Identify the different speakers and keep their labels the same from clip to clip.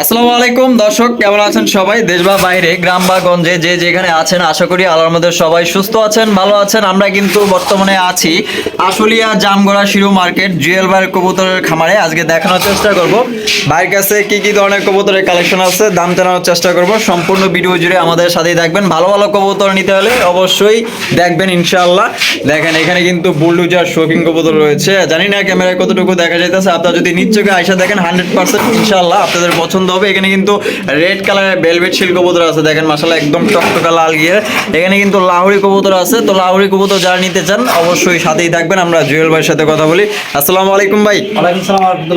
Speaker 1: আসসালামু আলাইকুম, দর্শক, কেমন আছেন সবাই? দেশ বা বাইরে, গ্রাম বা গঞ্জে, যে যেখানে আছেন, আশা করি আল্লাহর মধ্যে সবাই সুস্থ আছেন, ভালো আছেন। আমরা কিন্তু বর্তমানে আছি আশুলিয়া জামগড়া শিরু মার্কেট, জুয়েল ভাইয়ের কবুতরের খামারে। আজকে দেখানোর চেষ্টা করব। ভাইয়ের কাছে কি কি ধরনের কবুতরের কালেকশন আছে, দাম জানানোর চেষ্টা করব। সম্পূর্ণ ভিডিও জুড়ে আমাদের সাথেই থাকবেন। ভালো ভালো কবুতর নিতে হলে অবশ্যই দেখবেন, ইনশাআল্লাহ। দেখেন, এখানে কিন্তু বুলডুজার শৌখিন কবুতর রয়েছে। জানি না ক্যামেরায় কতটুকু দেখা যাইতেছে। আপনারা যদি নিজ চোখে আইসা দেখেন হান্ড্রেড পার্সেন্ট ইনশাআল্লাহ আপনাদের পছন্দ হবে। এখানে কিন্তু রেড কালারের ভেলভেট শিল কবুতর আছে। দেখেন মাসাল্লাহ একদম টকটকা লাল গিয়ে এখানে কিন্তু লাহুরি কবুতর আছে। তো লাহুরি কবুতর যারা নিতে চান অবশ্যই সাথেই থাকবেন। আমরা জুয়েল ভাইয়ের সাথে কথা বলি। আসসালামু আলাইকুম ভাই।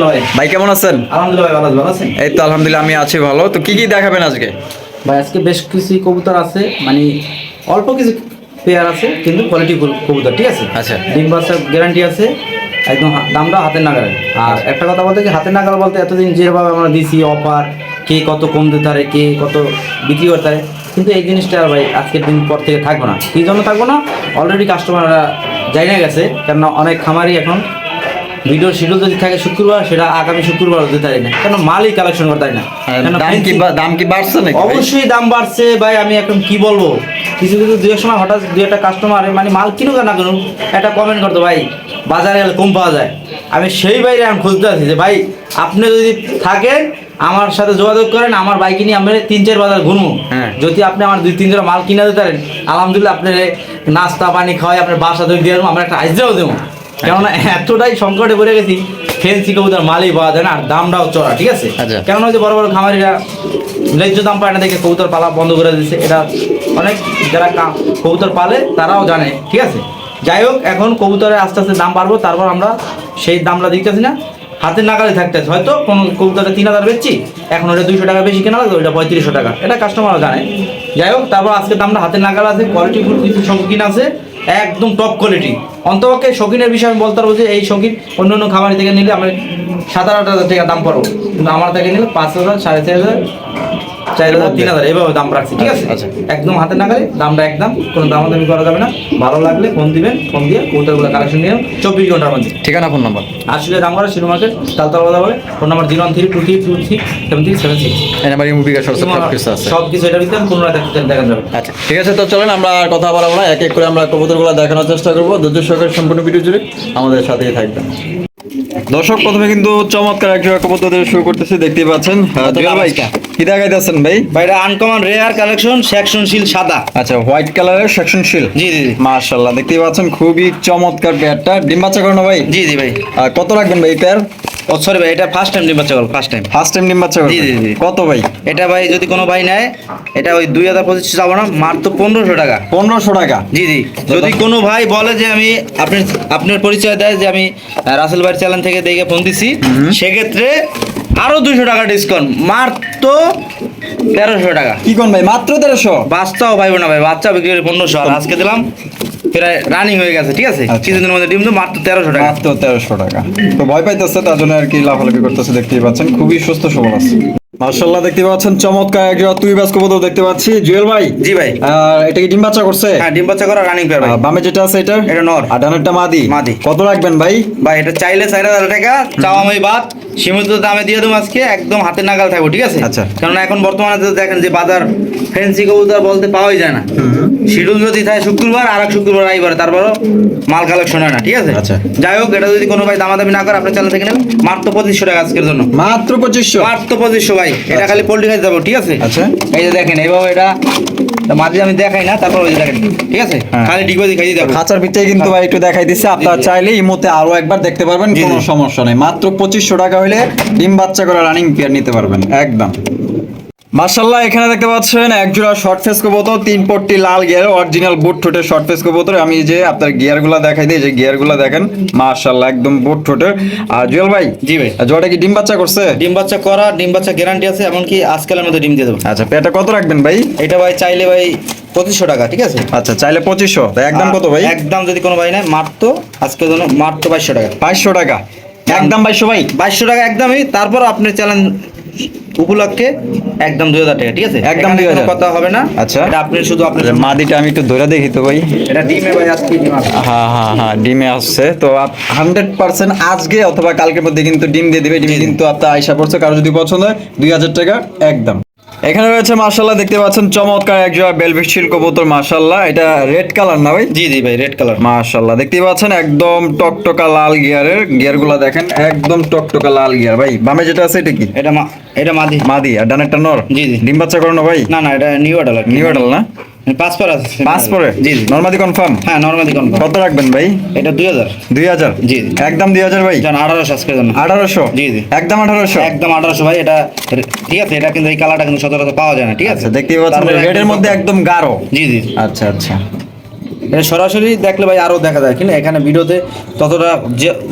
Speaker 2: ভাই।
Speaker 1: ভাই কেমন আছেন? এই তো আলহামদুলিল্লাহ আমি আছি ভালো। তো কি কি দেখাবেন আজকে?
Speaker 2: ভাই আজকে বেশ কিছু কবুতর আছে। মানে অল্প কিছু পেয়ার আছে কিন্তু কোয়ালিটি কবুতর ঠিক আছে?
Speaker 1: আচ্ছা।
Speaker 2: ডিম বাচ্চার গ্যারান্টি আছে। একদম দামটা হাতের নাগালে। আর একটা কথা বলতে কি হাতের নাগাল বলতে এতদিন যেভাবে আমরা দিছি অফার কে কত কম দিতে পারে কে কত বিক্রি করতে পারে কিন্তু এই জিনিসটা আর ভাই আজকের দিন পর থেকে থাকব না। কী জন্য থাকব না অলরেডি কাস্টমাররা জানিয়ে গেছে কেননা অনেক খামারই এখন ভিডিও শিডিউল যদি থাকে শুক্রবার সেটা আগামী শুক্রবার দিতে পারি না। কেন মালই কালেকশন করতে পারি না। কেন
Speaker 1: দাম কি দাম কি বাড়ছে নাকি
Speaker 2: অবশ্যই দাম বাড়ছে ভাই আমি এখন কি বলব? কিছু কিছু এক সময় হঠাৎ দু একটা কাস্টমার মানে মাল কিনুক না কিনুক একটা কমেন্ট করতো ভাই। বাজারে গেলে কম পাওয়া যায়। আমি সেই বাইরে আমি খুঁজতে আছি যে ভাই আপনি যদি থাকেন আমার সাথে যোগাযোগ করেন আমার বাইক নিয়ে আমরা তিন চার বাজার ঘুরবো।
Speaker 1: হ্যাঁ।
Speaker 2: যদি আপনি আমার দুই তিন মাল কিনে দিতে পারেন আলহামদুলিল্লাহ আপনার নাস্তা পানি খাওয়াই আপনার বাসা ধরে দিয়ে আমরা একটা আইসরাও দেবো। কেননা এতটাই সংকটে পড়ে গেছি ফেন্সি কবুতর মালই পাওয়া যায় না আর দামটাও চড়া ঠিক আছে?
Speaker 1: আচ্ছা।
Speaker 2: কেননা ওই যে বড় বড় খামারিরা ন্যায্য দাম পায় না দেখে কবুতর পালা বন্ধ করে দিচ্ছে এটা অনেক যারা কবুতর পালে তারাও জানে ঠিক আছে? যাই হোক, এখন কবুতরের আস্তে আস্তে দাম বাড়বো, তারপর আমরা সেই দামটা দিতেছি না। হাতের নাগালে থাকতেছে হয়তো কোনো কবুতরটা তিন হাজার বেচছি, এখন ওটা দুইশো টাকা বেশি কেনা লাগবে ওইটা পঁয়ত্রিশশো টাকা। এটা কাস্টমারও জানে। যাই হোক, তারপর আজকে দামটা হাতের নাগাল আছে কোয়ালিটি ফুল কিছু শৌখিন আছে, একদম টপ কোয়ালিটি অন্তপক্ষে শৌখিনের বিষয়ে আমি বলতে পারব যে, এই শৌখিন অন্য অন্য খামারি থেকে নিলে আমি সাত আট হাজার টাকা দাম পাবো কিন্তু আমার থেকে নিলে পাঁচ হাজার, সাড়ে চার হাজার চার হাজার তিন হাজার এভাবে দাম রাখছি ঠিক আছে?
Speaker 1: আচ্ছা।
Speaker 2: একদম হাতে নাগালে দামটা একদম কোনো দামাদামি করা যাবে না। ভালো লাগলে ফোন দিবেন ফোন দিয়ে কৌতাগুলো কালেকশন নিয়ে চব্বিশ ঘণ্টার মধ্যে।
Speaker 1: ঠিকানা ফোন নাম্বার
Speaker 2: আসলে দাম করা শিরু মার্কেট তালতলা বাজার হবে। Phone number zero one three two three two three seven three seven six
Speaker 1: এই নাম্বার ইমো বিকাশ সব কিছু
Speaker 2: এটার ভিতরে পুনরায় দেখ- দেখা যাবে
Speaker 1: আচ্ছা ঠিক আছে তো চলেন আমরা আর কথা বলব না। এক এক করে আমরা কবুতরগুলো দেখানোর চেষ্টা করব। ধৈর্য সহকারে সম্পূর্ণ ভিডিও জুড়ে আমাদের সাথেই থাকবেন। দর্শক প্রথমে কিন্তু চমৎকার এক জোড়া কবুতর দিয়ে শুরু করতেছি দেখতে পাচ্ছেন। জুয়েল ভাই কি দেখাইতেছেন ভাই?
Speaker 2: ভাই এটা আনকমন রেয়ার কালেকশন সেকশনশীল সাদা।
Speaker 1: আচ্ছা হোয়াইট কালারের সেকশন শিল
Speaker 2: জি জি
Speaker 1: মাশাআল্লাহ দেখতেই পাচ্ছেন খুবই চমৎকার পেয়ারটা ডিম বাচ্চা করানো ভাই?
Speaker 2: জি জি ভাই।
Speaker 1: আর কত রাখবেন ভাই পেয়ার
Speaker 2: ও সরি ভাই এটা ফার্স্ট টাইম ডিম বাচ্চা ফার্স্ট টাইম
Speaker 1: ফার্স্ট টাইম ডিম বাচ্চা
Speaker 2: জি, জি, জি।
Speaker 1: কত ভাই?
Speaker 2: এটা ভাই যদি কোনো ভাই নেয় এটা ওই দুই হাজার পঁচিশ যাব না মাত্র পনেরোশো টাকা।
Speaker 1: পনেরোশো টাকা?
Speaker 2: জি জি। যদি কোনো ভাই বলে যে আমি আপনি আপনার পরিচয় দেয় যে আমি রাসেল ভাই চ্যানেল থেকে দেখে ফোন দিছি। সেক্ষেত্রে আরও দুশো টাকা ডিসকাউন্ট মাত্র তেরোশো টাকা।
Speaker 1: কি কোন ভাই? মাত্র তেরোশো?
Speaker 2: বাচ্চাও ভাই না ভাই বাচ্চা বিক্রি করে পনেরোশো। আর আজকে দিলাম প্রায় রানিং হয়ে গেছে ঠিক আছে?
Speaker 1: আচ্ছা।
Speaker 2: কিছুদিনের মধ্যে ডিম তো মাত্র তেরোশো টাকা।
Speaker 1: মাত্র তেরোশো টাকা। তো ভয় পাইতেছে তার জন্য আর কি লাফালাফি করতেছে দেখতেই পাচ্ছেন। খুবই সুস্থ সবল আছে। মার্শাল্লাহ দেখতে পাচ্ছেন চমৎকার এক তুই বাস কবুতর দেখতে পাচ্ছি। জুয়েল ভাই
Speaker 2: জি ভাই।
Speaker 1: আর এটা কি ডিম বাচ্চা করছে?
Speaker 2: হ্যাঁ ডিম বাচ্চা করা রানিং পেয়ার ভাই।
Speaker 1: বামে যেটা আছে এটা?
Speaker 2: এটা নর।
Speaker 1: আর ডানেরটা মাদি।
Speaker 2: মাদি।
Speaker 1: কত রাখবেন ভাই?
Speaker 2: ভাই এটা চাইলে চার হাজার টাকা চাওয়া আমি বাদ। সীমিত দামে দিয়ে দেবো আজকে একদম হাতে নাগাল থাকব ঠিক আছে?
Speaker 1: আচ্ছা।
Speaker 2: কারণ এখন বর্তমানে তো দেখেন যে বাজার ফেন্সি কবুতর বলতে পাওয়াই যায় না। শিডিউল যদি থাকে শুক্রবার আর এক শুক্রবার আইবারে তারপরও মাল কালেকশন হয় না ঠিক আছে?
Speaker 1: আচ্ছা।
Speaker 2: যাই হোক এটা যদি কোনো ভাই দামাদামি না করে আপনার চ্যানেল থেকে নেবেন। মাত্র পঁচিশশো টাকা আজকের জন্য।
Speaker 1: মাত্র পঁচিশশো?
Speaker 2: মাত্র পঁচিশশো ভাই। এটা খালি পোল্ট্রি খাইতে যাব ঠিক আছে?
Speaker 1: আচ্ছা।
Speaker 2: এই যে দেখেন এইভাবে এটা মাঝে আমি দেখাই না তারপর ওই দেখেন। ঠিক আছে?
Speaker 1: হ্যাঁ।
Speaker 2: খালি ডিগবাজি দেখাই দিতে
Speaker 1: খাঁচার ভিতরে কিন্তু ভাই একটু দেখাই দিচ্ছে। আপনারা চাইলে এই ইমোতে আরও একবার দেখতে পারবেন কোনো সমস্যা নেই। মাত্র পঁচিশশো টাকা হলে ডিম বাচ্চা করে রানিং পেয়ার নিতে পারবেন। একদম। মার্শাল্লাহ এখানে দেখতে পাচ্ছেন এক জোড়া শর্ট ফেস কবুতর তিন পট্টি লাল গিয়ার অরিজিনাল বুট ঠোঁটের শর্ট ফেস কবুতর। আমি যে আপনার গিয়ারগুলা দেখাই দিই যে গিয়ারগুলা দেখেন মার্শাল্লাহ একদম বুট ঠোঁটের। আর জুয়েল ভাই
Speaker 2: জি ভাই।
Speaker 1: জোড়াটা কি ডিম বাচ্চা করছে?
Speaker 2: ডিম বাচ্চা করা ডিম বাচ্চা গ্যারান্টি আছে এমনকি আজকালের মধ্যে ডিম দিয়ে দেবো।
Speaker 1: আচ্ছা পেয়ারটা কত রাখবেন ভাই?
Speaker 2: এটা ভাই চাইলে ভাই পঁচিশশো টাকা ঠিক আছে?
Speaker 1: আচ্ছা চাইলে পঁচিশশো। একদম কত ভাই?
Speaker 2: একদম যদি কোনো ভাই নেয় মাত্র আজকের জন্য মাত্র বাইশশো টাকা।
Speaker 1: বাইশশো টাকা। একদম বাইশশো ভাই?
Speaker 2: বাইশশো টাকা একদমই তারপর আপনি চ্যালেঞ্জ উপলক্ষে একদম দুই হাজার টাকা ঠিক আছে?
Speaker 1: একদম দুই
Speaker 2: হাজার। কথা হবে না।
Speaker 1: আচ্ছা।
Speaker 2: এটা আপনি শুধু আপনার
Speaker 1: মাদিটা আমি একটু ধরে দেখি তো ভাই।
Speaker 2: এটা ডিমে ভাই আজকে
Speaker 1: হ্যাঁ হ্যাঁ হ্যাঁ ডিমে আসছে। তো হান্ড্রেড পার্সেন্ট আজকে অথবা কালকের মধ্যে কিন্তু ডিম দিয়ে দিবে। ডিম কিন্তু আপনার আয়সা পড়ছে কারও যদি পছন্দ হয় দুই হাজার টাকা একদম। এখানে রয়েছে মার্শাল্লাহ দেখতে পাচ্ছেন চমৎকার এক জোড়া বেলভিট শিল কবুতর মার্শাল্লাহ এটা রেড কালার না ভাই?
Speaker 2: জি জি ভাই রেড কালার।
Speaker 1: মার্শাল্লাহ দেখতে পাচ্ছেন একদম টকটকা লাল গিয়ারের গিয়ারগুলা দেখেন একদম টকটকা লাল গিয়ার। ভাই বামে যেটা আছে এটা কি?
Speaker 2: এটা মা- এটা মাদি।
Speaker 1: মাদি আর ডানেরটা নর?
Speaker 2: জি, জি।
Speaker 1: ডিম বাচ্চা করানো ভাই?
Speaker 2: না না এটা নিউ অর্ডার
Speaker 1: নিউ অর্ডার না?
Speaker 2: পাঁচ আছে।
Speaker 1: পাঁচ
Speaker 2: জি জি।
Speaker 1: নর্মাদি কনফার্ম
Speaker 2: হ্যাঁ কনফার্ম
Speaker 1: কত রাখবেন ভাই?
Speaker 2: এটা দুই হাজার।
Speaker 1: দুই হাজার?
Speaker 2: জি।
Speaker 1: একদম দুই হাজার ভাই?
Speaker 2: জান আঠারোশো আজকের জন্য।
Speaker 1: আঠারোশো?
Speaker 2: জি, জি।
Speaker 1: একদম আঠারোশো?
Speaker 2: একদম আঠারোশো ভাই এটা ঠিক আছে এটা কিন্তু এই কালারটা কিন্তু সচরাচর পাওয়া যায় না ঠিক আছে?
Speaker 1: আচ্ছা দেখতে পাচ্ছেন রেডের মধ্যে একদম গাঢ়।
Speaker 2: জি জি।
Speaker 1: আচ্ছা আচ্ছা।
Speaker 2: এটা সরাসরি দেখলে ভাই আরও দেখা যায় কিন্তু এখানে ভিডিওতে ততটা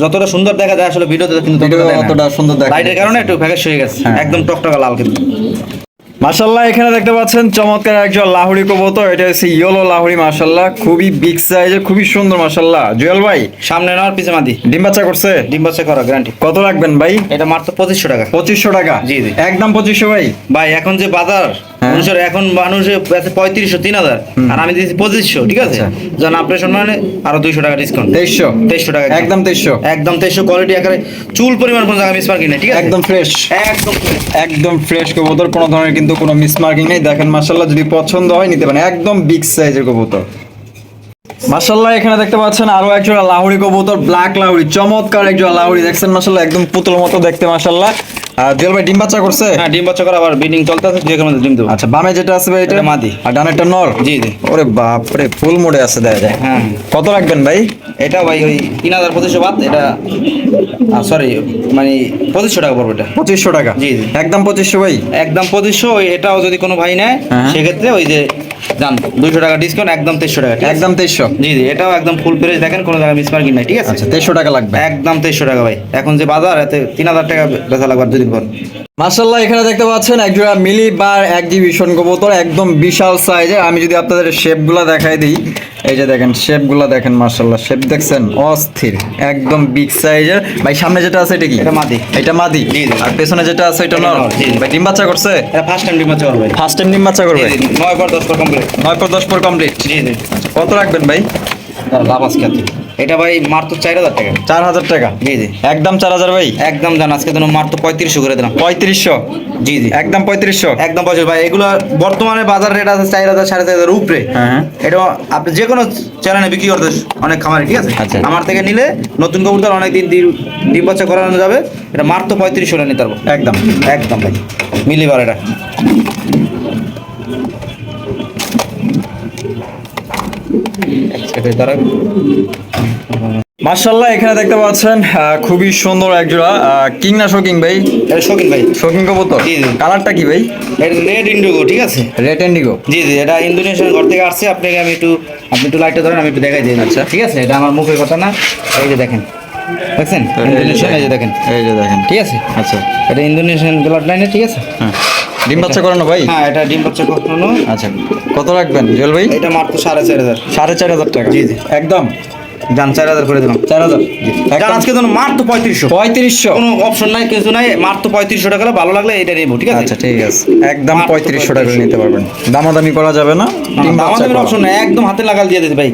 Speaker 2: যতটা সুন্দর দেখা যায় আসলে ভিডিওতে কিন্তু ততটা
Speaker 1: সুন্দর দেখা
Speaker 2: লাইটের কারণে একটু ফ্যাকাশ হয়ে গেছে।
Speaker 1: হ্যাঁ।
Speaker 2: একদম টকটকা লাল কিন্তু।
Speaker 1: মাশাল্লাহ এখানে দেখতে পাচ্ছেন চমৎকার একজন লাহুড়ি কবুতর। এটা হচ্ছে ইয়েলো লাহুড়ি মাশাল্লাহ খুবই বিগ সাইজের খুবই সুন্দর মাশাল্লাহ জুয়েল ভাই
Speaker 2: সামনে নেওয়ার পিছে মাদি।
Speaker 1: ডিম বাচ্চা করছে?
Speaker 2: ডিম বাচ্চা করা গ্যারান্টি
Speaker 1: কত রাখবেন ভাই?
Speaker 2: এটা মাত্র পঁচিশশো টাকা।
Speaker 1: পঁচিশশো টাকা?
Speaker 2: জি, জি।
Speaker 1: একদম পঁচিশশো ভাই?
Speaker 2: ভাই এখন যে বাজার
Speaker 1: হ্যাঁ।
Speaker 2: মানুষের এখন মানুষের পঁয়ত্রিশশো তিন হাজার। আর আমি দিয়েছি পঁচিশশো ঠিক আছে?
Speaker 1: আচ্ছা।
Speaker 2: যখন অপারেশন মানে আরও দুইশো টাকা ডিসকাউন্ট
Speaker 1: তেইশশো?
Speaker 2: তেইশশো টাকা
Speaker 1: একদম তেইশশো।
Speaker 2: একদম তেইশশো কোয়ালিটি একেবারে চুল পরিমাণ কোনো জায়গায় মিস নেই ঠিক আছে?
Speaker 1: একদম ফ্রেশ
Speaker 2: একদম
Speaker 1: একদম ফ্রেশ কবুতর কোনো ধরনের কিন্তু কোনো মিস মিসমার্কিং নেই। দেখেন মাসাল্লাহ যদি পছন্দ হয়, নিতে পারেন। একদম বিগ সাইজের কবুতর। মাসাল্লাহ এখানে দেখতে পাচ্ছেন আরও একজোড়া লাহুড়ি কবুতর ব্ল্যাক লাহুড়ি চমৎকার একজোড়া লাহুড়ি দেখছেন মাসাল্লাহ একদম পুতুল মতো দেখতে মাশাল্লাহ আর জুয়েল ভাই ডিম বাচ্চা করছে?
Speaker 2: হ্যাঁ ডিম বাচ্চা করা আবার বিডিং চলতে আছে যে কোনো ডিম দেবো।
Speaker 1: আচ্ছা বামে যেটা আছে ভাই এটা?
Speaker 2: মাদি।
Speaker 1: আর ডানেরটা নর?
Speaker 2: জি জি।
Speaker 1: ওরে বাপ রে ফুল মোড়ে আছে দেখা যায়।
Speaker 2: হ্যাঁ।
Speaker 1: কত রাখবেন ভাই?
Speaker 2: এটা ভাই ওই তিন হাজার পঁচিশশো বাদ এটা সরি মানে পঁচিশশো টাকা পড়বে এটা।
Speaker 1: পঁচিশশো টাকা?
Speaker 2: জি, জি।
Speaker 1: একদম পঁচিশশো ভাই?
Speaker 2: একদম পঁচিশশো ওই এটাও যদি কোনো ভাই নেয়
Speaker 1: হ্যাঁ।
Speaker 2: সেক্ষেত্রে ওই যে জান দুইশো টাকা ডিসকাউন্ট একদম তেইশশো টাকা
Speaker 1: একদম তেইশশো?
Speaker 2: জি জি এটাও একদম ফুল ফ্রেশ দেখেন কোনো জায়গায় মিস মার্কিং নাই ঠিক আছে?
Speaker 1: আচ্ছা তেইশশো টাকা লাগবে।
Speaker 2: একদম তেইশশো টাকা ভাই। এখন যে বাজার এতে তিন হাজার টাকা বেচা লাগবে আর পর
Speaker 1: মার্শাল্লাহ এখানে দেখতে পাচ্ছেন একজোড়া মিলি বার এক্সিবিশন কবুতর একদম বিশাল সাইজের আমি যদি আপনাদের শেপগুলা দেখাই দিই এই যে দেখেন শেপগুলা দেখেন মার্শাল্লাহ শেপ দেখছেন? অস্থির একদম বিগ সাইজের ভাই সামনে যেটা আছে এটা কি?
Speaker 2: এটা মাদি।
Speaker 1: এটা মাদি। আর পেছনে যেটা আছে এটা নর। ভাই ডিম বাচ্চা করছে?
Speaker 2: এটা ফার্স্ট টাইম ডিম বাচ্চা করবে।
Speaker 1: ফার্স্ট টাইম ডিম বাচ্চা করবে?
Speaker 2: জি, জি, নয় পর দশ পর কমপ্লিট
Speaker 1: নয় পর দশ পর কমপ্লিট
Speaker 2: জি জি।
Speaker 1: কত রাখবেন ভাই?
Speaker 2: লাভ আজকে আছে। এটা ভাই মাত্র চার হাজার টাকা।
Speaker 1: চার হাজার টাকা?
Speaker 2: জি জি।
Speaker 1: একদম চার হাজার ভাই?
Speaker 2: একদম জান আজকে তো মাত্র পঁয়ত্রিশশো করে দিলাম।
Speaker 1: পঁয়ত্রিশশো?
Speaker 2: জি জি।
Speaker 1: একদম পঁয়ত্রিশশো?
Speaker 2: একদম পঁচিশ ভাই। এগুলো বর্তমানে বাজার রেট আছে চার হাজার সাড়ে চার হাজার উপরে।
Speaker 1: হ্যাঁ, হ্যাঁ।
Speaker 2: এটা আপনি যে কোনো চ্যানেলে বিক্রি করতে অনেক খামারে ঠিক আছে?
Speaker 1: আচ্ছা।
Speaker 2: আমার থেকে নিলে নতুন কবুতর অনেক দিন ডিম বাচ্চা করানো যাবে। এটা মাত্র পঁয়ত্রিশশো নিতে পারব।
Speaker 1: একদম।
Speaker 2: একদম ভাই। মিলিবার এটা। এক সেকেন্ড দাঁড়ান।
Speaker 1: মার্শাল্লাহ এখানে দেখতে পাচ্ছেন খুবই সুন্দর একজোড়া কিং না শোকিং ভাই?
Speaker 2: শৌখিন ভাই।
Speaker 1: শোকিং কবুতর। কালারটা কি ভাই?
Speaker 2: রেড ইন্ডিগো ঠিক আছে?
Speaker 1: রেড এন্ডিগো
Speaker 2: জি জি এটা ইন্দোনেশিয়ান ঘর থেকে আসছে আপনাকে আমি একটু আপনি একটু লাইটটা ধরেন আমি একটু দেখাই দিই। আচ্ছা। ঠিক আছে? এটা আমার মুখের কথা না। এই যে দেখেন। দেখছেন? ইন্দোনেশিয়ান এই যে দেখেন।
Speaker 1: এই যে দেখেন।
Speaker 2: ঠিক আছে?
Speaker 1: আচ্ছা।
Speaker 2: এটা ইন্দোনেশিয়ান ব্লাড লাইনে ঠিক আছে?
Speaker 1: হ্যাঁ। ডিম বাচ্চা করানো ভাই?
Speaker 2: হ্যাঁ এটা ডিম বাচ্চা করানো।
Speaker 1: আচ্ছা কত রাখবেন জুয়েল ভাই?
Speaker 2: এটা মাত্র সাড়ে চার হাজার।
Speaker 1: সাড়ে চার হাজার টাকা।
Speaker 2: জি, জি।
Speaker 1: একদম।
Speaker 2: যান চার হাজার করে দিলাম।
Speaker 1: চার হাজার।
Speaker 2: যান আজকে ধরুন মাত্র পঁয়ত্রিশশো।
Speaker 1: পঁয়ত্রিশশো।
Speaker 2: কোনো অপশন নাই কিছু নাই মাত্র পঁয়ত্রিশশো টাকা ভালো লাগলে এটা নেব ঠিক আছে?
Speaker 1: আচ্ছা ঠিক আছে। একদম পঁয়ত্রিশশো টাকা নিতে পারবেন। দামাদামি করা যাবে না?
Speaker 2: আমাদের অপশন নাই একদম হাতে লাগাল দিয়ে দিতে ভাই।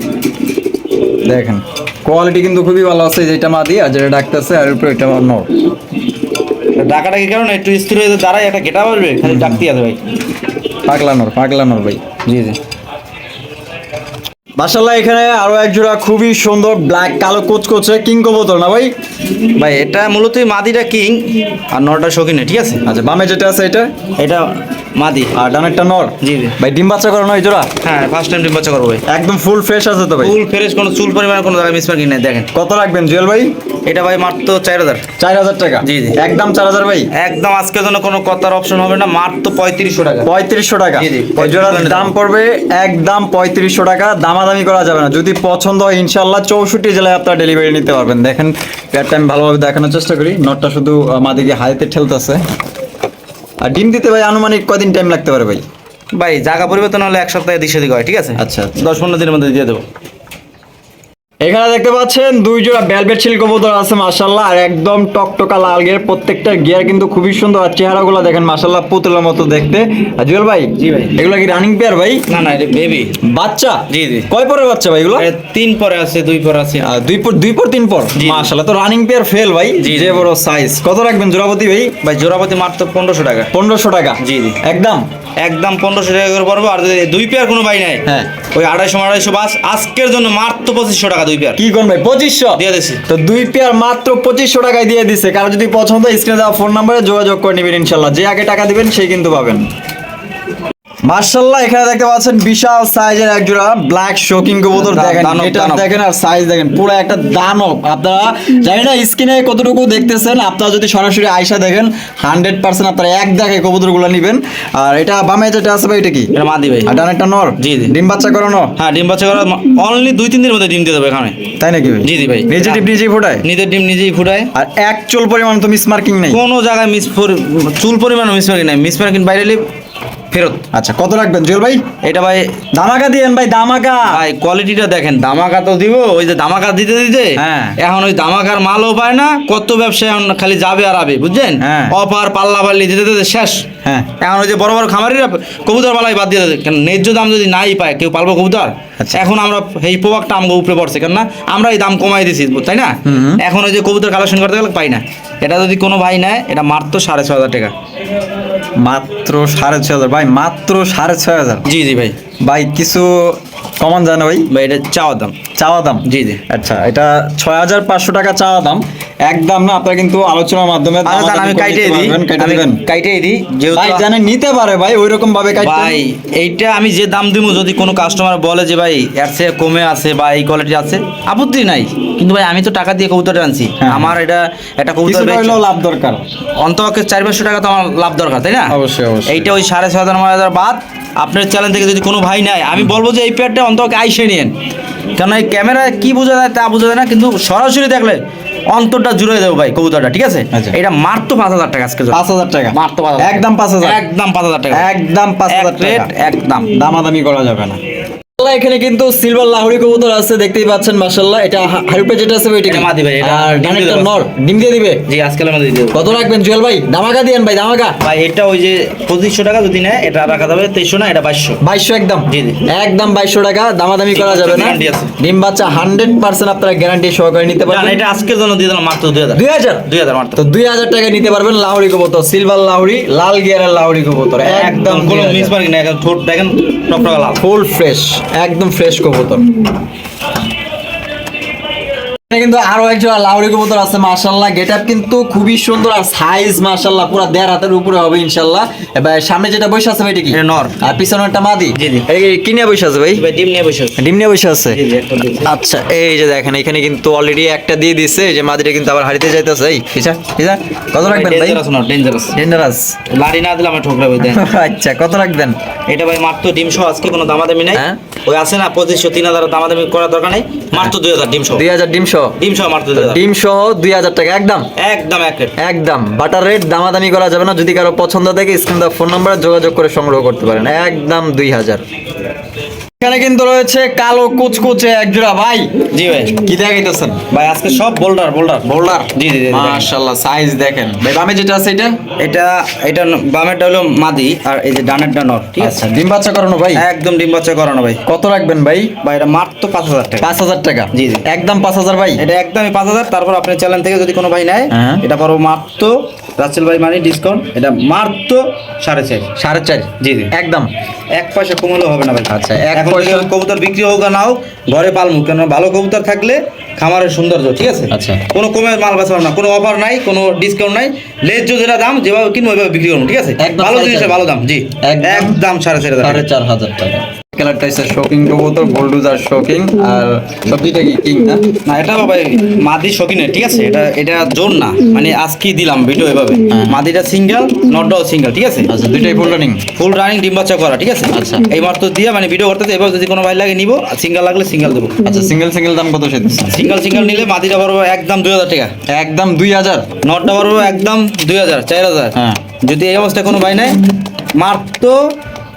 Speaker 1: দেখেন কোয়ালিটি কিন্তু খুবই ভালো আছে যেটা মাদি আর যেটা ডাকতেছে আর উপরে এটা নর
Speaker 2: ডাকাটাকি কারণ একটু স্থির হয়ে দাঁড়ায় একটা গেটা বলবে খালি ডাকতে আছে ভাই
Speaker 1: পাগলানোর পাগলানোর ভাই
Speaker 2: জি জি।
Speaker 1: মাসাল্লাহ এখানে আরও এক জোড়া খুবই সুন্দর ব্ল্যাক কালো কোচ কোচকোচে কিং কবুতর না ভাই?
Speaker 2: ভাই এটা মূলত মাদিটা কিং আর নটা শৌখিনে ঠিক আছে?
Speaker 1: আচ্ছা বামে যেটা আছে এটা?
Speaker 2: এটা মাদি।
Speaker 1: আর ডানেরটা নর।
Speaker 2: জি
Speaker 1: ভাই ডিম বাচ্চা করানো এই জোড়া?
Speaker 2: হ্যাঁ ফার্স্ট টাইম ডিম বাচ্চা করব ভাই।
Speaker 1: একদম ফুল ফ্রেশ আছে তো ভাই।
Speaker 2: ফুল ফ্রেশ কোনো চুল পরিমাণ কোনো জায়গায় মিসমার্কিং নেই দেখেন।
Speaker 1: কত রাখবেন জুয়েল ভাই?
Speaker 2: এটা ভাই মাত্র চার হাজার।
Speaker 1: চার হাজার টাকা?
Speaker 2: জি, জি।
Speaker 1: একদম চার হাজার ভাই?
Speaker 2: একদম আজকের জন্য কোনো কথার অপশন হবে না মাত্র পঁয়ত্রিশশো টাকা।
Speaker 1: পঁয়ত্রিশশো টাকা। জোড়ার দাম পড়বে একদম পঁয়ত্রিশশো টাকা। দামাদামি করা যাবে না। যদি পছন্দ হয় ইনশাল্লাহ চৌষট্টি জেলায় আপনারা ডেলিভারি নিতে পারবেন। দেখেন পেয়ারটা আমি ভালোভাবে দেখানোর চেষ্টা করি। নটটা শুধু মাদিকে হাইতে ঠেলতেছে। আর ডিম দিতে ভাই আনুমানিক কদিন টাইম লাগতে পারে ভাই?
Speaker 2: ভাই জায়গা পরিবর্তন হলে এক সপ্তাহে দিশে দিকে হয় ঠিক আছে?
Speaker 1: আচ্ছা, আচ্ছা।
Speaker 2: দশ পনেরো দিনের মধ্যে দিয়ে দেবো।
Speaker 1: এখানে দেখতে পাচ্ছেন দুই জোড়া ভেলভেট সিল কবুতর আছে মাশাল্লাহ আর একদম টকটকা লাল গিয়ার প্রত্যেকটা গিয়ার কিন্তু খুবই সুন্দর আর চেহারাগুলো দেখেন মাশাল্লাহ পুতুলের মতো দেখতে। আর জুয়েল ভাই
Speaker 2: জি ভাই।
Speaker 1: এগুলো কি রানিং পেয়ার ভাই?
Speaker 2: না না এটা বেবি
Speaker 1: বাচ্চা?
Speaker 2: জি, জি।
Speaker 1: কয় পরে বাচ্চা ভাই এগুলো?
Speaker 2: তিন পরে আছে দুই পরে আছে।
Speaker 1: আহ, দুই পর দুই পর তিন পর?
Speaker 2: জি।
Speaker 1: মাশাল্লাহ তো রানিং পেয়ার ফেল ভাই
Speaker 2: জি,
Speaker 1: যে বড় সাইজ কত রাখবেন জোড়াপতি ভাই?
Speaker 2: ভাই জোড়াপতি মাত্র পনেরোশো টাকা।
Speaker 1: পনেরোশো টাকা?
Speaker 2: জি, জি।
Speaker 1: একদম?
Speaker 2: একদম পনেরোশো টাকা করে পড়ব আর যদি দুই পেয়ার কোনো ভাই নাই
Speaker 1: হ্যাঁ।
Speaker 2: ওই আড়াইশো আড়াইশো বাস আজকের জন্য মাত্র পঁচিশশো টাকা দুই পেয়ার
Speaker 1: কি কোন ভাই পঁচিশশো?
Speaker 2: দিয়ে দিছি।
Speaker 1: তো দুই পেয়ার মাত্র পঁচিশশো টাকায় দিয়ে দিচ্ছে কারও যদি পছন্দ স্ক্রিনে দেওয়া ফোন নাম্বারে যোগাযোগ করে নেবেন ইনশাল্লাহ। যে আগে টাকা দিবেন সেই কিন্তু পাবেন। মার্শাল্লাহ এখানে দেখতে পাচ্ছেন বিশাল সাইজের এক জোড়া ব্ল্যাক শোকিং কবুতর। দেখেন এটা দেখেন আর সাইজ দেখেন পুরো একটা দানব। আপনারা জানি না স্ক্রিনে কতটুকু দেখতেছেন আপনারা যদি সরাসরি আয়সা দেখেন হান্ড্রেড পার্সেন্ট আপনারা এক দেখে কবুতরগুলো নেবেন। আর এটা বামে যেটা আছে ভাই এটা কি?
Speaker 2: এটা মাদি ভাই।
Speaker 1: আর একটা নর?
Speaker 2: জি, জি।
Speaker 1: ডিম বাচ্চা করানো?
Speaker 2: হ্যাঁ ডিম বাচ্চা করা অনলি দুই তিন দিনের মধ্যে ডিম দিয়ে দেবে এখানে।
Speaker 1: তাই নাকি ভাই?
Speaker 2: জি, জি ভাই।
Speaker 1: নিজে ডিম নিজেই ফুটায়?
Speaker 2: নিজের ডিম নিজেই ফুটায়।
Speaker 1: আর এক চুল পরিমাণ তো মিস মার্কিং নেই।
Speaker 2: কোনো জায়গায় মিস চুল পরিমাণ মিস মার্কিং নাই। মিস মার্কিং বাইরে ফেরত।
Speaker 1: আচ্ছা কত রাখবেন? জুয়েল ভাই?
Speaker 2: এটা ভাই
Speaker 1: ধামাকা দিয়েন ভাই ধামাকা
Speaker 2: ভাই কোয়ালিটিটা দেখেন দামাকা তো দিব ওই যে দামাকা দিতে দিতে
Speaker 1: হ্যাঁ।
Speaker 2: এখন ওই দামাকার মালও পায় না কত ব্যবসায় এখন খালি যাবে আর আবে বুঝছেন?
Speaker 1: হ্যাঁ।
Speaker 2: অপার পাল্লা পাল্লি দিতে দিতে শেষ।
Speaker 1: হ্যাঁ।
Speaker 2: এখন ওই যে বড় বড় খামারিরা কবুতর পালাই বাদ দিয়ে কেন ন্যায্য দাম যদি নাই পায় কেউ পালবো কবুতর?
Speaker 1: আচ্ছা।
Speaker 2: এখন আমরা এই প্রভাবটা আমাকে উপরে পড়ছে কেন না আমরা এই দাম কমাই দিছি তাই না? এখন ওই যে কবুতর কালেকশন করতে গেলে পাই না। এটা যদি কোনো ভাই নেয় এটা মাত্র সাড়ে ছ হাজার টাকা।
Speaker 1: মাত্র সাড়ে ছয় হাজার। ভাই মাত্র সাড়ে ছয় হাজার।
Speaker 2: জি জি ভাই।
Speaker 1: ভাই কিছু কমন জানো ভাই?
Speaker 2: ভাই এটা চাওয়া দাম।
Speaker 1: চাওয়া দাম?
Speaker 2: জি, জি।
Speaker 1: আচ্ছা এটা ছয় হাজার পাঁচশো টাকা চাওয়া দাম। একদম না আপনারা কিন্তু আলোচনার মাধ্যমে
Speaker 2: আচ্ছা আমি কাইটে দিই। আমি। কাইটে দিই যেহেতু
Speaker 1: ভাই জানে নিতে পারে ভাই ওই রকম ভাবে কাটতে
Speaker 2: ভাই এইটা আমি যে দাম দিব যদি কোনো কাস্টমার বলে যে ভাই এর চেয়ে কমে আছে বা এই কোয়ালিটি আছে আপত্তি নাই। কিন্তু ভাই আমি তো টাকা দিয়ে কবুতরটা আনছি।
Speaker 1: হ্যাঁ।
Speaker 2: আমার এটা একটা কবুতর
Speaker 1: লাভ দরকার।
Speaker 2: অন্তপক্ষে চার পাঁচশো টাকা তো আমার লাভ দরকার তাই না?
Speaker 1: অবশ্যই, অবশ্যই।
Speaker 2: এইটা ওই সাড়ে ছয় হাজার বাদ। আপনার চ্যানেল থেকে যদি কোনো ভাই নেয় আমি বলব যে এই পেয়ারটা অন্তপক্ষে আইসে নিয়েন। কারণ এই ক্যামেরায় কি বোঝা যায় তা বোঝা যায় না কিন্তু সরাসরি দেখলে অন্তরটা জুড়ে দেবো ভাই কবুতরটা ঠিক আছে?
Speaker 1: আচ্ছা।
Speaker 2: এটা মাত্র পাঁচ হাজার টাকা আজকে
Speaker 1: পাঁচ হাজার টাকা।
Speaker 2: মাত্র পাঁচ হাজার
Speaker 1: একদম পাঁচ হাজার
Speaker 2: একদম পাঁচ হাজার টাকা।
Speaker 1: একদম। পাঁচ হাজার টাকা
Speaker 2: একদম।
Speaker 1: দামাদামি করা যাবে না। এখানে কিন্তু সিলভার লাহোরি কবুতর আছে দেখতেই পাচ্ছেন মাশাআল্লাহ। এটা হারুপে যেটা আছে ওইটা কি?
Speaker 2: মাদি ভাই, এটা
Speaker 1: আর ডানেরটা নর ডিম দিয়ে দিবে?
Speaker 2: জি আজকাল আমাদের দিয়ে দেবো।
Speaker 1: কত রাখবেন জুয়েল ভাই? দামাকা দিয়েন ভাই দামাকা।
Speaker 2: ভাই এটা ওই যে পঁচিশশো টাকা যদি নেয় এটা রাখা যাবে তেইশশো না এটা বাইশশো।
Speaker 1: বাইশশো একদম?
Speaker 2: জি, জি।
Speaker 1: একদম বাইশশো টাকা দামাদামি করা যাবে না। ডিম বাচ্চা হান্ড্রেড পার্সেন্ট আপনারা গ্যারান্টি সহকারে নিতে পারবেন না,
Speaker 2: এটা আজকের জন্য দিয়ে দিলাম মাত্র দুই হাজার।
Speaker 1: দুই হাজার?
Speaker 2: দুই হাজার মাত্র।
Speaker 1: তো দুই হাজার টাকা নিতে পারবেন লাহোরি কবুতর সিলভার লাহোরি লাল গিয়ারের লাহোরি কবুতর।
Speaker 2: একদম কোনো মিস মার্কিং না একদম ঠোঁট দেখেন টকটকা লাল।
Speaker 1: ফুল ফ্রেশ একদম ফ্রেশ কবুতর। এখানে কিন্তু আরও একজন লাউরি কবুতর আছে মাশাল্লাহ গেট আপ কিন্তু খুবই সুন্দর আর সাইজ মাশাল্লাহ পুরো দেড় হাতের উপরে হবে ইনশাল্লাহ এবার সামনে যেটা বসে আছে ভাই কি?
Speaker 2: নর।
Speaker 1: আর পিছনে একটা মাদি?
Speaker 2: জি, জি।
Speaker 1: এই বসে আছে ভাই?
Speaker 2: ডিম নিয়ে বসে আছে।
Speaker 1: ডিম নিয়ে বসে আছে। আচ্ছা এই যে দেখেন এখানে কিন্তু অলরেডি একটা দিয়ে দিছে যে মাদিটা কিন্তু আবার হারিতে যাইতেছে। এই পিছা পিছা কত রাখবেন ভাই?
Speaker 2: dangerous।
Speaker 1: ডেঞ্জারাস
Speaker 2: লাড়ি না দিলে আমার ঠোকরা দেন
Speaker 1: আচ্ছা কত রাখবেন?
Speaker 2: এটা ভাই মাত্র ডিম সহ আজকে কোনো দামাদামি নাই।
Speaker 1: হ্যাঁ।
Speaker 2: ওই আছে না পঁচিশশো তিন হাজার দামাদামি করার দরকার নাই। মাত্র দুই হাজার ডিম সহ
Speaker 1: দুই হাজার ডিম সহ
Speaker 2: ডিম সহ মাত্র দুই হাজার
Speaker 1: ডিম সহ দুই হাজার টাকা একদম?
Speaker 2: একদম
Speaker 1: একদম। বাটার রেট দামাদামি করা যাবে না যদি কারও পছন্দ থাকে স্ক্রিন দা ফোন নাম্বারে যোগাযোগ করে সংগ্রহ করতে পারেন। একদম দুই হাজার। এখানে কিন্তু রয়েছে কালো কুচকুচে একজোড়া ভাই।
Speaker 2: জি ভাই।
Speaker 1: কি দেখাইতেছেন?
Speaker 2: ভাই আজকে সব বোল্ডার বোল্ডার।
Speaker 1: বোল্ডার?
Speaker 2: জি, জি, জি,
Speaker 1: মাশাআল্লাহ সাইজ দেখেন। ভাই বামে যেটা আছে এটা?
Speaker 2: এটা এটা বামেরটা হলো মাদি আর এই যে ডানেরটা নর ঠিক আছে?
Speaker 1: আচ্ছা ডিম বাচ্চা করানো ভাই?
Speaker 2: একদম ডিম বাচ্চা করানো ভাই।
Speaker 1: কত রাখবেন ভাই?
Speaker 2: ভাই এটা মাত্র পাঁচ হাজার টাকা।
Speaker 1: পাঁচ হাজার টাকা?
Speaker 2: জি, জি।
Speaker 1: একদম পাঁচ হাজার ভাই?
Speaker 2: এটা একদমই পাঁচ হাজার। তারপর আপনি চ্যানেল থেকে যদি কোনো ভাই নেয়
Speaker 1: হ্যাঁ।
Speaker 2: এটা পড়ব মাত্র রাসেল ভাই মানে ডিসকাউন্ট এটা মাত্র সাড়ে চার।
Speaker 1: সাড়ে চার?
Speaker 2: জি, জি।
Speaker 1: একদম।
Speaker 2: এক পয়সা কমালেও হবে না ভাই।
Speaker 1: আচ্ছা, এক
Speaker 2: কবুতর বিক্রি হোক আর না হোক ঘরে পালমু কেন ভালো কবুতর থাকলে খামারের সৌন্দর্য ঠিক আছে?
Speaker 1: আচ্ছা।
Speaker 2: কোনো কমে মাল বেচা না কোনো অফার নাই কোনো ডিসকাউন্ট নাই। লেজ যেটা দাম যেভাবে কিনবো ওইভাবে বিক্রি করব ঠিক আছে? ভালো জিনিসের ভালো দাম জি। চার হাজার
Speaker 1: সাড়ে চার হাজার টাকা। কালারটা হচ্ছে শোকিং কবুতর গোল্ডুজার শোকিং আর সবজিটা কি কিং না?
Speaker 2: না এটা বাবা মাদি শকিনে ঠিক আছে? এটা এটা জোর না। মানে আজকেই দিলাম ভিডিও এভাবে?
Speaker 1: হ্যাঁ।
Speaker 2: মাদিটা সিঙ্গেল নটটাও সিঙ্গেল ঠিক আছে?
Speaker 1: আচ্ছা দুইটাই ফুল রানিং
Speaker 2: ফুল রানিং ডিম বাচ্চা করা ঠিক আছে?
Speaker 1: আচ্ছা।
Speaker 2: এই মাত্র দিয়ে মানে ভিডিও করতে এবার যদি কোনো ভাই লাগে নিবো সিঙ্গেল লাগলে সিঙ্গেল দেবো।
Speaker 1: আচ্ছা সিঙ্গেল সিঙ্গেল দাম কত সেদিন?
Speaker 2: সিঙ্গেল সিঙ্গেল নিলে মাদিটা পড়ব একদম দুই হাজার টাকা।
Speaker 1: একদম দুই হাজার?
Speaker 2: নটটা পড়ব একদম দুই হাজার চার হাজার।
Speaker 1: হ্যাঁ।
Speaker 2: যদি এই অবস্থায় কোনো ভাই নেয় মাত্র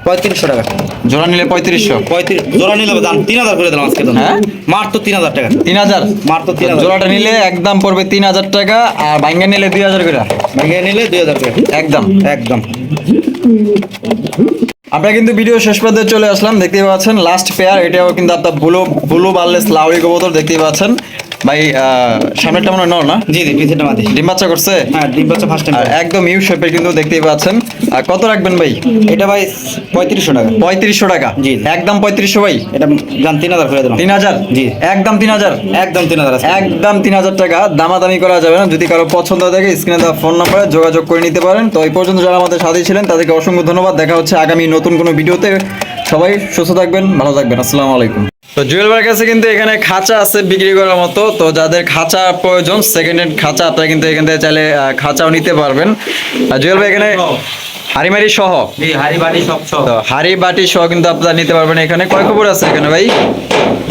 Speaker 2: পঁয়ত্রিশশো টাকা।
Speaker 1: জোড়া নিলে পঁয়ত্রিশশো?
Speaker 2: পঁয়ত্রিশ জোড়া নিলে দাম তিন হাজার করে দিলাম আজকে
Speaker 1: হ্যাঁ?
Speaker 2: মাত্র তিন হাজার টাকা।
Speaker 1: তিন হাজার?
Speaker 2: মাত্র তিন হাজার।
Speaker 1: জোড়াটা নিলে একদম পড়বে তিন হাজার টাকা আর নিলে দুই হাজার করে।
Speaker 2: নিলে দুই হাজার টাকা
Speaker 1: একদম।
Speaker 2: একদম।
Speaker 1: আমরা কিন্তু ভিডিও শেষ পর্যন্ত চলে আসলাম দেখতেই পাচ্ছেন লাস্ট পেয়ার এটাও কিন্তু আপনার ব্লু ব্লু বার্লেস লাউরি কবুতর দেখতেই পাচ্ছেন। ভাই সামনেরটা মনে হয় নর না?
Speaker 2: জি জি পিছেটা মাদি।
Speaker 1: ডিম বাচ্চা করছে?
Speaker 2: হ্যাঁ ডিম বাচ্চা ফার্স্ট টাইম
Speaker 1: একদম ইউ শেপের কিন্তু দেখতেই পাচ্ছেন। আর কত রাখবেন ভাই?
Speaker 2: এটা ভাই পঁয়ত্রিশশো টাকা।
Speaker 1: পঁয়ত্রিশশো টাকা?
Speaker 2: জি।
Speaker 1: একদম পঁয়ত্রিশশো ভাই?
Speaker 2: এটা জান তিন হাজার করে দিলাম।
Speaker 1: তিন হাজার?
Speaker 2: জি।
Speaker 1: একদম তিন হাজার?
Speaker 2: একদম তিন হাজার
Speaker 1: একদম তিন হাজার টাকা। দামাদামি করা যাবে না। যদি কারও পছন্দ থাকে স্ক্রিনে দেওয়া ফোন নাম্বারে যোগাযোগ করে নিতে পারেন। তো এই পর্যন্ত যারা আমাদের সাথে ছিলেন তাদেরকে অসংখ্য ধন্যবাদ। দেখা হচ্ছে আগামী নতুন কোনো ভিডিওতে। সবাই সুস্থ থাকবেন ভালো থাকবেন। আসসালামু আলাইকুম। তো জুয়েল ভাইয়ের কাছে কিন্তু এখানে খাঁচা আছে বিক্রি করার মতো। তো যাদের খাঁচা প্রয়োজন সেকেন্ড হ্যান্ড খাঁচা আপনারা কিন্তু এখান থেকে চাইলে খাঁচাও নিতে পারবেন। আর জুয়েল ভাই এখানে হাড়িমারি সহ?
Speaker 2: হাড়ি
Speaker 1: বাটি সহ। কিন্তু আপনারা নিতে পারবেন এখানে। কয় খবর আছে এখানে ভাই?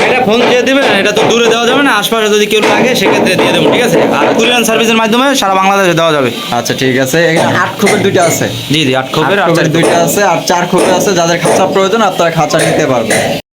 Speaker 2: এটা ফোন দিয়ে দিবেন এটা তো দূরে দেওয়া যাবে না আশপাশে যদি কেউ লাগে সেক্ষেত্রে দিয়ে দেবো ঠিক আছে? আর কুরিয়ান সার্ভিসের মাধ্যমে সারা বাংলাদেশে দেওয়া যাবে।
Speaker 1: আচ্ছা ঠিক আছে। এখানে আট খোপের দুইটা আছে।
Speaker 2: জি জি আট খোপের।
Speaker 1: দুইটা আছে আর চার খোপের আছে। যাদের খাঁচা প্রয়োজন আপনারা খাঁচা নিতে পারবেন।